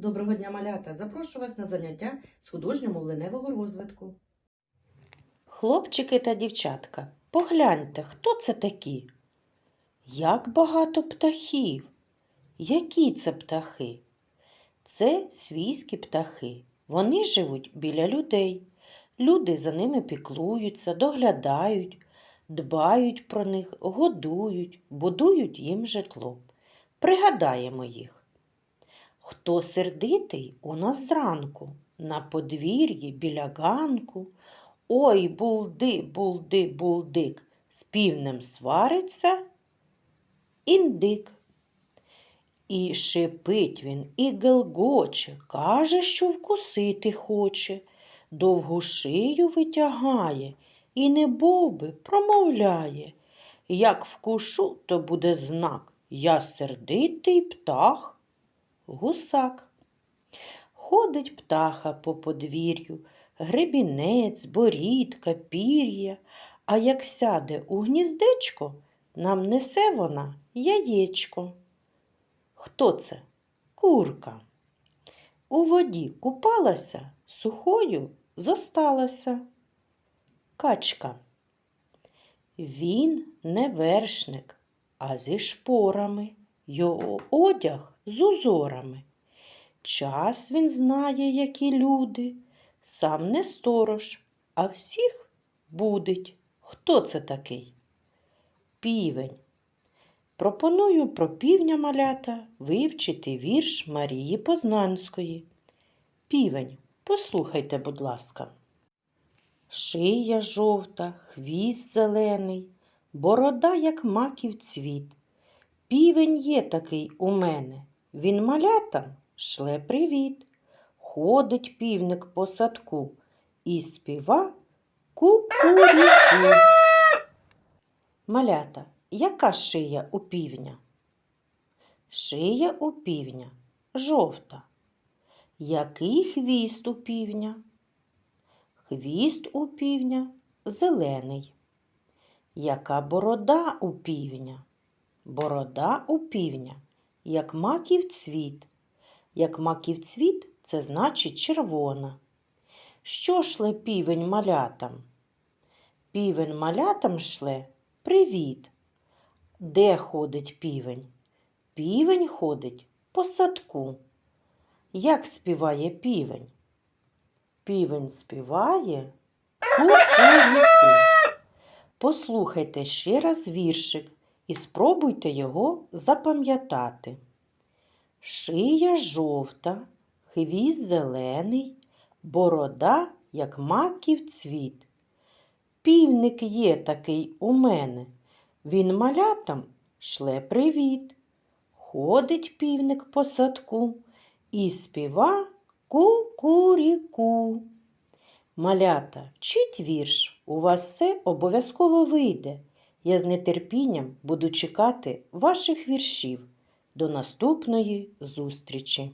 Доброго дня, малята! Запрошую вас на заняття з художньо-мовленевого розвитку. Хлопчики та дівчатка, погляньте, хто це такі? Як багато птахів. Які це птахи? Це свійські птахи. Вони живуть біля людей. Люди за ними піклуються, доглядають, дбають про них, годують, будують їм житло. Пригадаємо їх. Хто сердитий у нас зранку, на подвір'ї біля ганку, Ой, булди, булди, булдик, з півнем свариться індик. І шипить він, і гелгоче, каже, що вкусити хоче, довгу шию витягає, і не би промовляє. Як вкушу, то буде знак. Я сердитий птах, гусак. Ходить птаха по подвір'ю, гребінець, борідка, пір'я, а як сяде у гніздечко, нам несе вона яєчко. Хто це? Курка. У воді купалася, сухою зосталася. Качка. Він не вершник, а зі шпорами, його одяг з узорами. Час він знає, які люди, сам не сторож, а всіх будить. Хто це такий? Півень. Пропоную про півня малята вивчити вірш Марії Познанської. Півень, послухайте, будь ласка. Шия жовта, хвіст зелений, борода, як маків цвіт. Півень є такий у мене, він малятам шле привіт. Ходить півник по садку і співа ку-ку-рі-ку. Малята, яка шия у півня? Шия у півня жовта. Який хвіст у півня? Хвіст у півня зелений. Яка борода у півня? Борода у півня, як маків цвіт. Як маків цвіт, це значить червона. Що шле півень малятам? Півень малятам шле привіт. Де ходить півень? Півень ходить по садку. Як співає півень? Півень співає ку-ку-ріку. Послухайте ще раз віршик і спробуйте його запам'ятати. Шия жовта, хвіст зелений, борода, як маків цвіт. Півник є такий у мене, він малятам шле привіт. Ходить півник по садку і співа ку-ку-ріку. Малята, вчіть вірш, у вас все обов'язково вийде. Я з нетерпінням буду чекати ваших віршів. До наступної зустрічі!